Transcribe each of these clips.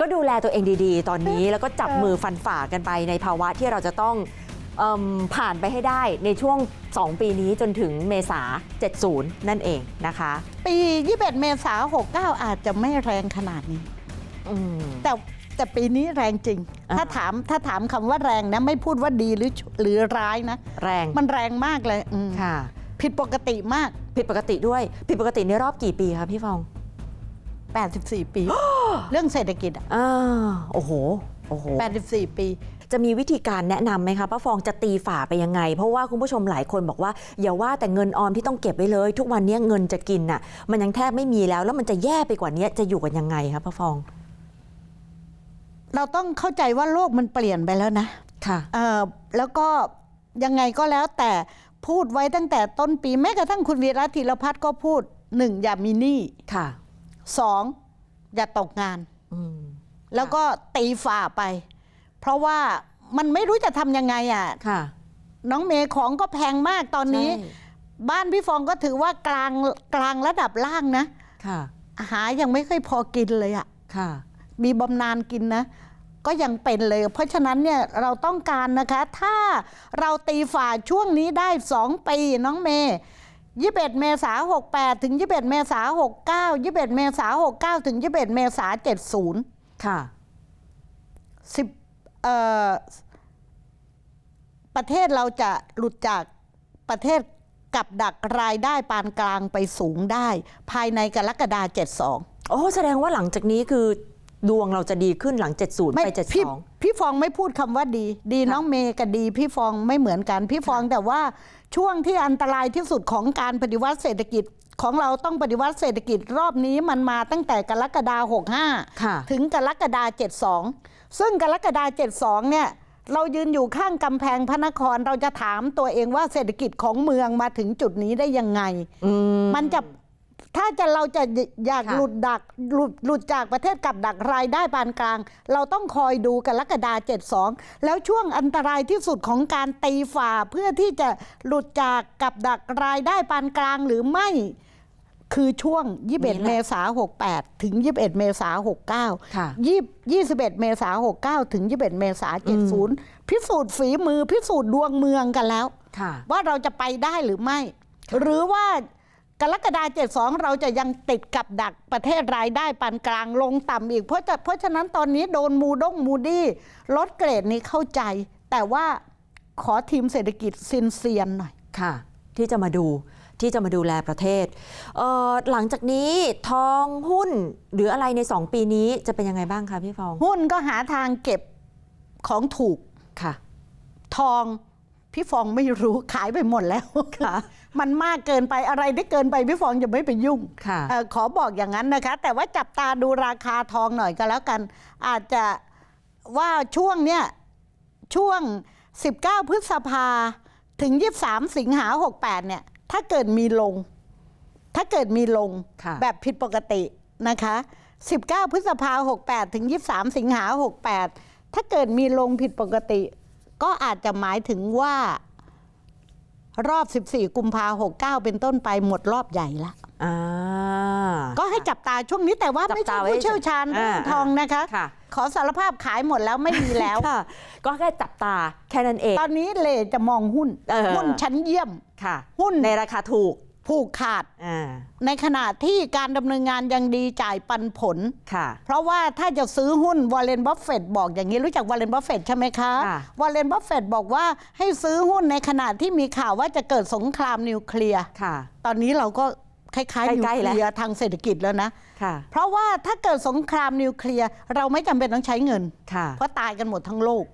ก็ดูแลตัวเองดีๆ ตอนนี้แล้วก็จับมือฟันฝ่ากันไปในภาวะที่เราจะต้องเอิ่มผ่านไปให้ได้ในช่วง 2 ปีนี้จนถึงเมษา 70 นั่นเองนะคะปี 21 เมษา69 อาจจะไม่แรงขนาดนี้ อืม แต่แต่ปีนี้แรงจริง อ่า ถ้าถามถ้าถามคำว่าแรงนะ ไม่พูดว่าดีหรือหรือร้ายนะ แรงมันแรงมากเลยอืมค่ะ ผิดปกติมาก ผิดปกติด้วย ผิดปกติในรอบกี่ปีคะพี่ฟอง 84 ปี เรื่องเศรษฐกิจอะอ่าโอ้โหโอ้โห 84 ปี จะมีวิธีการแนะนำไหมคะป้าฟองจะตีฝ่าไปยังไง เพราะว่าคุณผู้ชมหลายคนบอกว่า อย่าว่าแต่เงินออมที่ต้องเก็บไว้เลย ทุกวันนี้เงินจะกินน่ะ มันยังแทบไม่มีแล้ว แล้วมันจะแย่ไปกว่านี้จะอยู่กันยังไงคะป้าฟอง เราต้องเข้าใจว่าโลกมันเปลี่ยนไปแล้วนะค่ะ เอ่อแล้วก็ยังไงก็แล้วแต่พูดไว้ตั้งแต่ต้นปีแม้กระทั่งคุณวีระธีรพัฒน์ก็พูดหนึ่งอย่ามีหนี้ค่ะ สอง อย่าตกงานอืมแล้วก็ตีฝ่าไป เพราะว่ามันไม่รู้จะทำยังไงอะค่ะ น้องเมย์ของก็แพงมากตอนนี้ ใช่ บ้านพี่ฟองก็ถือว่ากลางกลางระดับล่างนะ ค่ะ หายังไม่ค่อยพอกินเลยอะ ค่ะ มีบำนาญกินนะ ก็ยังเป็นเลย เพราะฉะนั้นเนี่ยเราต้องการนะคะ ถ้าเราตีฝ่าช่วงนี้ได้ 2 ปีน้องเมย์ 21 เมษา68 ถึง 21 เมษา69 21 เมษา69 ถึง 21 เมษา70 ค่ะ10เอ่อประเทศเราจะหลุดจากประเทศกับดักรายได้ปานกลางไปสูงได้ ภายในกรกฎา72 โอ้ แสดงว่าหลังจากนี้คือ ดวงเราจะดีขึ้นหลัง 70 ไป พี่72 พี่ฟองไม่พูดคำว่าดี ดีค่ะน้องเมย์กับดี พี่ฟองไม่เหมือนกัน พี่ฟองแต่ว่าช่วงที่อันตรายที่สุดของการปฏิวัติเศรษฐกิจของเราต้องปฏิวัติเศรษฐกิจรอบนี้มันมาตั้งแต่กรกฎาหกห้าค่ะ ถึงกรกฎาเจ็ดสองซึ่งกรกฎาเจ็ดสองเนี่ย เรายืนอยู่ข้างกำแพงพระนครเราจะถามตัวเองว่าเศรษฐกิจของเมืองมาถึงจุดนี้ได้ยังไงอืมมันจะ ถ้าจะเราจะอยากค่ะหลุดดักหลุดหลุดจากประเทศกับดักรายได้ปานกลาง เราต้องคอยดูกรกฎาเจ็ดสองแล้วช่วงอันตรายที่สุดของการตีฝ่าเพื่อที่จะหลุดจากกับดักรายได้ปานกลางหรือไม่คือช่วงนี่แหละ21 เมษา68 ถึง 21 เมษา69ค่ะ20 21 เมษา69 ถึง 21 เมษา70 พิสูจน์ฝีมือพิสูจน์ดวงเมืองกันแล้วค่ะว่าเราจะไปได้หรือไม่ หรือว่า กรกฎาเจ็ดสองเราจะยังติดกับดักประเทศรายได้ปานกลางลงต่ำอีก เพราะจะเพราะฉะนั้นตอนนี้โดนมูดงมูดี้ลดเกรดนี้เข้าใจ แต่ว่าขอทีมเศรษฐกิจซินเซียนหน่อยค่ะ ที่จะมาดูที่จะมาดูแลประเทศเอ่อหลังจากนี้ทองหุ้นหรืออะไรใน 2 ปีนี้จะเป็นยังไงบ้างคะพี่ฟอง หุ้นก็หาทางเก็บของถูกค่ะ ทองพี่ฟองไม่รู้ขายไปหมดแล้วค่ะ มันมากเกินไปอะไรที่เกินไปพี่ฟองจะไม่ไปยุ่งค่ะเออขอบอกอย่างนั้นนะคะ แต่ว่าจับตาดูราคาทองหน่อยก็แล้วกัน อาจจะว่าช่วงเนี้ยช่วง 19 พฤษภาถึง 23 สิงหา68 เนี่ย ถ้าเกิดมีลง ถ้าเกิดมีลงค่ะ แบบผิดปกตินะคะ 19 พฤษภา68 ถึง 23 สิงหา68 ถ้าเกิดมีลงผิดปกติ ก็อาจจะหมายถึงว่า รอบ 14 กุมภา69เป็นต้นไปหมดรอบใหญ่ละ อ่า ก็ให้จับตาช่วงนี้แต่ว่าจับไม่ใช่ตาไว้ผู้เชี่ยวชาญเรื่องอ่าทองนะคะ ค่ะ ขอสารภาพขายหมดแล้วไม่มีแล้ว ค่ะก็แค่จับตาแค่นั้นเอง ตอนนี้เลจะมองหุ้น เออ หุ้นชั้นเยี่ยม ค่ะหุ้น ในราคาถูก ผูกขาด อ่า ในขณะที่การดำเนินงานยังดีจ่ายปันผล ค่ะ เพราะว่าถ้าจะซื้อหุ้นวอลเลนบัฟเฟตบอกอย่างนี้รู้จักวอลเลนบัฟเฟตใช่ไหมคะค่ะ วอลเลนบัฟเฟตบอกว่าให้ซื้อหุ้นในขณะที่มีข่าวว่าจะเกิดสงครามนิวเคลียร์ ค่ะ ตอนนี้เราก็ คล้ายๆนิวใกล้ๆเคแล้วลียร์ทางเศรษฐกิจแล้วนะค่ะ เพราะว่าถ้าเกิดสงครามนิวเคลียร์เราไม่จำเป็นต้องใช้เงินค่ะเพราะตายกันหมดทั้งโลก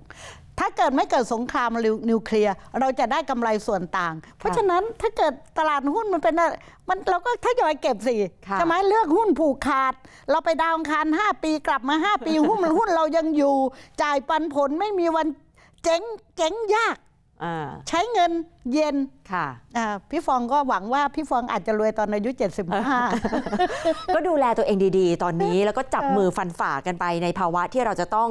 ถ้าเกิดไม่เกิดสงครามนิวเคลียร์เราจะได้กำไรส่วนต่าง เพราะฉะนั้นถ้าเกิดตลาดหุ้นมันเป็นอะไรมันเราก็ทยอยเก็บสิค่ะใช่ไหมเลือกหุ้นผูกขาด เราไปดาวอังคาร5 ปีกลับมา 5 ปีหุ้นมันหุ้นเรายังอยู่ จ่ายปันผลไม่มีวันเจ๊งเจ๊งยากอ่า ใช้เงินเย็นค่ะอ่าพี่ฟองก็หวังว่าพี่ฟองอาจจะรวยตอนอายุ 75 ก็ดูแลตัวเองดีๆ ตอนนี้แล้วก็จับมือฟันฝ่ากันไปในภาวะที่เราจะต้อง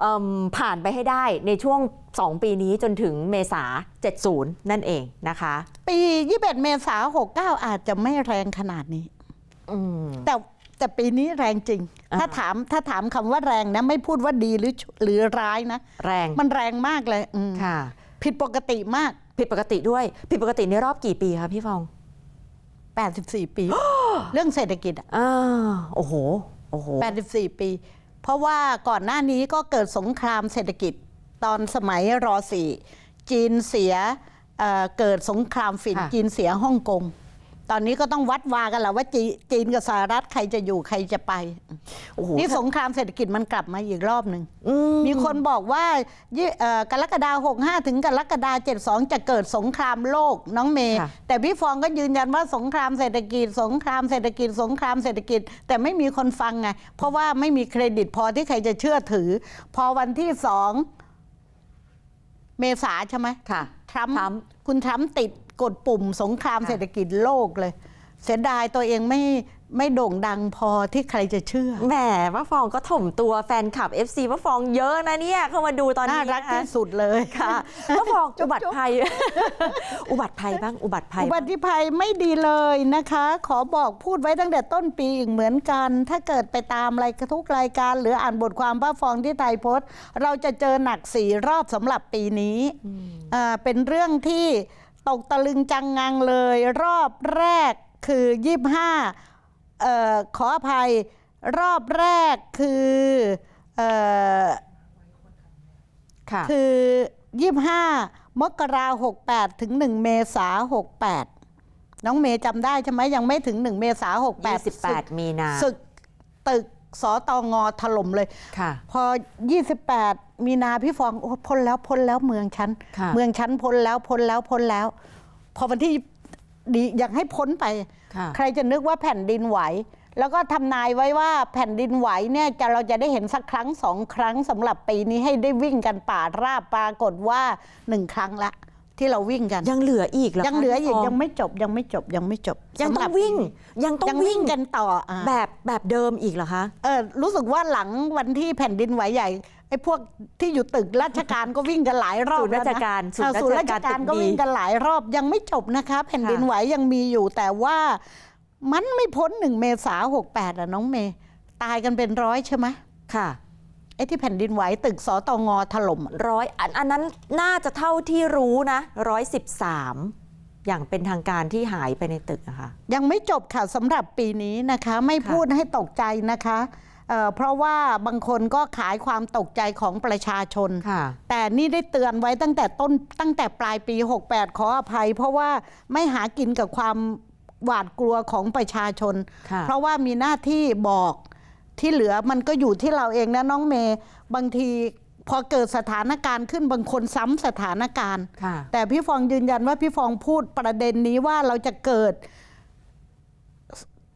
เอิ่มผ่านไปให้ได้ในช่วง 2 ปีนี้จนถึงเมษา 70 นั่นเองนะคะ ปี 21 เมษา 69 อาจจะไม่แรงขนาดนี้อืมแต่แต่ปีนี้แรงจริงอ่าถ้าถามถ้าถามคำว่าแรงนะ ไม่พูดว่าดีหรือหรือร้ายนะ แรงมันแรงมากเลยอืมค่ะ ผิดปกติมาก ผิดปกติด้วย ผิดปกติในรอบกี่ปีคะพี่ฟอง84 ปี เรื่องเศรษฐกิจอะอ่าโอ้โหโอ้โห84 ปี เพราะว่าก่อนหน้านี้ก็เกิดสงครามเศรษฐกิจตอนสมัยรอสี่จีนเสียเอ่อเกิดสงครามฝิ่นค่ะจีนเสียฮ่องกง ตอนนี้ก็ต้องวัดวากันแหละว่าจีจีนกับสหรัฐใครจะอยู่ใครจะไป โอ้โหนี่สงครามเศรษฐกิจมันกลับมาอีกรอบหนึ่ง อืม มีคนบอกว่ายี่เอ่อกรกฎาหกห้าถึงกรกฎาเจ็ดสองจะเกิดสงครามโลกน้องเมย์ค่ะ แต่พี่ฟองก็ยืนยันว่าสงครามเศรษฐกิจ สงครามเศรษฐกิจ สงครามเศรษฐกิจ แต่ไม่มีคนฟังไงเพราะว่าไม่มีเครดิตพอที่ใครจะเชื่อถือ พอวันที่สองเมษาใช่ไหมค่ะทรัมป์ทรัมป์ คุณทรัมป์ติด กดปุ่มสงครามค่ะเศรษฐกิจโลกเลย เสียดายตัวเองไม่ไม่โด่งดังพอที่ใครจะเชื่อ แหมป้าฟองก็ถ่มตัวแฟนคลับ FC ป้าฟองเยอะนะเนี่ยเข้ามาดูตอนน่านี้รักนะคะที่สุดเลยค่ะป้าฟองจุ๊บอุบัติภัย อุบัติภัยบ้างอุบัติภัย อุบัติภัยไม่ดีเลยนะคะ ขอบอกพูดไว้ตั้งแต่ต้นปีอีกเหมือนกัน ถ้าเกิดไปตามรายทุกรายการ หรืออ่านบทความป้าฟองที่ไทยโพสต์ เราจะเจอหนักสี่รอบสำหรับปีนี้อ่าเป็นเรื่องที่ ตกตะลึงจังงังเลย รอบแรกคือยี่ห้าเอ่อขออภัย รอบแรกคือเอ่อค่ะคือ25มกราหกแปดถึง1เมษาหกแปดน้องเมย์จำได้ใช่ไหมยังไม่ถึง1เมษาหกแปด28มีนาศึกตึก สตงถล่มเลย ค่ะ พอ 28 มีนาพี่ฟองโอ้พ้นแล้วพ้นแล้วเมืองฉันค่ะ เมืองฉันพ้นแล้วพ้นแล้วพ้นแล้ว พอวันที่ดีอยากให้พ้นไป ค่ะ ใครจะนึกว่าแผ่นดินไหว แล้วก็ทำนายไว้ว่าแผ่นดินไหวเนี่ยจะเราจะได้เห็นสักครั้งสองครั้งสำหรับปีนี้ให้ได้วิ่งกันป่าราบปรากฏว่าหนึ่งครั้งละ ที่เราวิ่งกัน ยังเหลืออีกเหรอคะยังเหลืออีกพี่ฟยังไม่จบยังไม่จบยังไม่จบยังต้สำหอรังบวิ่ง ยังต้อยังงวิ่วิ่งงกันต่ออะแบบแบบเดิมอีกเหรอคะ เออรู้สึกว่าหลังวันที่แผ่นดินไหวใหญ่ไอ้พวกที่อยู่ตึกราชการก็วิ่งกันหลายรอบศูนย์ราชการแล้วนะเออศูศูนนย์ย์ราราชชการการตึกก็ดีวิ่งกันหลายรอบยังไม่จบนะคะแผ่นดินค่ะไหวยังมีอยู่แต่ว่ามันไม่พ้นหนึ่งเมษาหกแปดอะน้องเมย์ตายกันเป็นร้อยใช่ไหม ค่ะ ไอ้ที่แผ่นดินไหวตึกสตงถล่มอะร้อยอันอันนั้นน่าจะเท่าที่รู้นะร้อยสิบสามอย่างเป็นทางการที่หายไปในตึกอะค่ะยังไม่จบค่ะสำหรับปีนี้นะคะ ไม่ค่ะพูดให้ตกใจนะคะเอ่อเพราะว่าบางคนก็ขายความตกใจของประชาชน ค่ะ แต่นี่ได้เตือนไว้ตั้งแต่ต้นตั้งแต่ปลายปี 68 ขออภัย เพราะว่าไม่หากินกับความหวาดกลัวของประชาชน ค่ะ เพราะว่ามีหน้าที่บอก ที่เหลือมันก็อยู่ที่เราเองนะน้องเมย์บางทีพอเกิดสถานการณ์ขึ้นบางคนซ้ำสถานการณ์ ค่ะ แต่พี่ฟองยืนยันว่าพี่ฟองพูดประเด็นนี้ว่าเราจะเกิด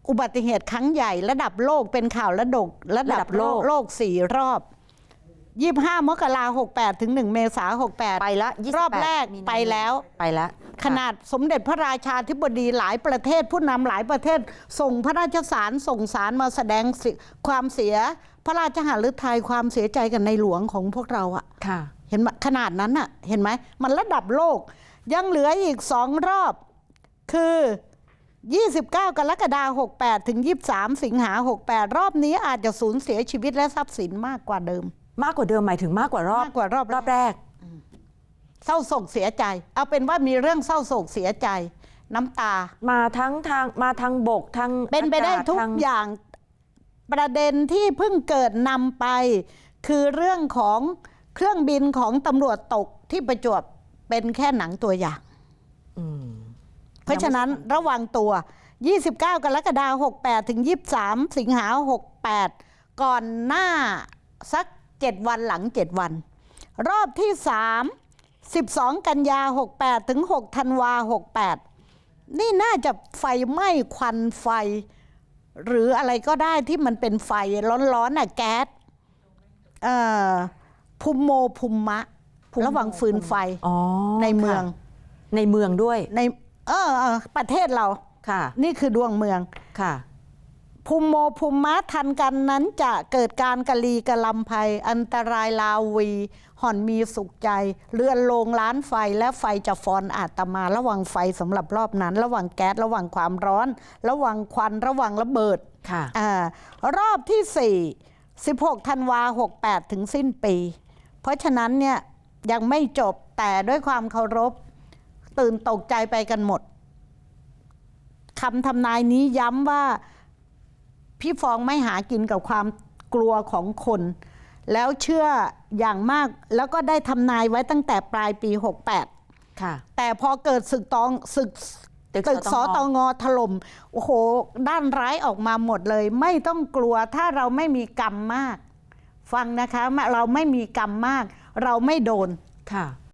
อุบัติเหตุครั้งใหญ่ ระดับโลกเป็นข่าวระดกระดัระดับบโลโลก กโลกสี่รอบ ยี่ห้ามกราหกแปดถึงหนึ่งเมษาหกแปดไปละรอบแรก28มีนา ไปแล้ว ไปแล้วขนาดสมเด็จพระราชาธิบดีหลายประเทศผู้นำหลายประเทศ ส่งพระราชสารส่งสารมาแสดงสิความเสียพระราชหฤทัยความเสียใจกับในหลวงของพวกเราอะ ค่ะ เห็นไหมขนาดนั้นน่ะ เห็นไหม มันระดับโลก ยังเหลืออีกสองรอบ คือ 29 กรกฎาคม68 ถึง 23 สิงหา68 รอบนี้อาจจะสูญเสียชีวิตและทรัพย์สินมากกว่าเดิม มากกว่าเดิมหมายถึงมากกว่ารอบมากกว่ารอบรอบแรก เศร้าโศกเสียใจ เอาเป็นว่ามีเรื่องเศร้าโศกเสียใจ น้ำตา มาทั้งทางมาทางบกทางเป็นไปได้อากาศทุกทางอย่าง ประเด็นที่เพิ่งเกิดนำไป คือเรื่องของเครื่องบินของตำรวจตกที่ประจวบเป็นแค่หนังตัวอย่าง อืม เพราะฉะนั้นระวังตัว 29 กรกฎาคม68 ถึง 23 สิงหา68 ก่อนหน้าสัก 7 วันหลัง 7 วัน รอบที่ 3 12 กันยา 68 ถึง 6 ธันวา 68 นี่น่าจะไฟไหม้ควันไฟ หรืออะไรก็ได้ที่มันเป็นไฟร้อนๆน่ะแก๊สเอ่อภูมิโมภูมิมะ ระหว่างฟืนไฟอ๋อในเมืองค่ะในเมืองด้วยในเออเออประเทศเราค่ะ นี่คือดวงเมืองค่ะ ภูมิโมภูมิมะทันกันนั้นจะเกิดการกะลีกะลำภัย อันตรายลาวี ห่อนมีสุขใจ เลื่อนลงล้านไฟและไฟจะฟอนอาตมาระวังไฟสำหรับรอบนั้น ระวังแก๊สระวังความร้อน ระวังควันระวังระเบิดค่ะอ่ารอบที่ 4 16ธันวา68 ถึงสิ้นปี เพราะฉะนั้นเนี่ยยังไม่จบแต่ด้วยความเคารพ ตื่นตกใจไปกันหมดคำทำนายนี้ย้ำว่า พี่ฟองไม่หากินกับความกลัวของคน แล้วเชื่ออย่างมากแล้วก็ได้ทำนายไว้ตั้งแต่ปลายปี 68 ค่ะ แต่พอเกิดศึกตองศึกตึกตึกสสตตงงถล่มโอ้โห ด้านร้ายออกมาหมดเลย ไม่ต้องกลัวถ้าเราไม่มีกรรมมาก ฟังนะคะ เราไม่มีกรรมมาก เราไม่โดนค่ะ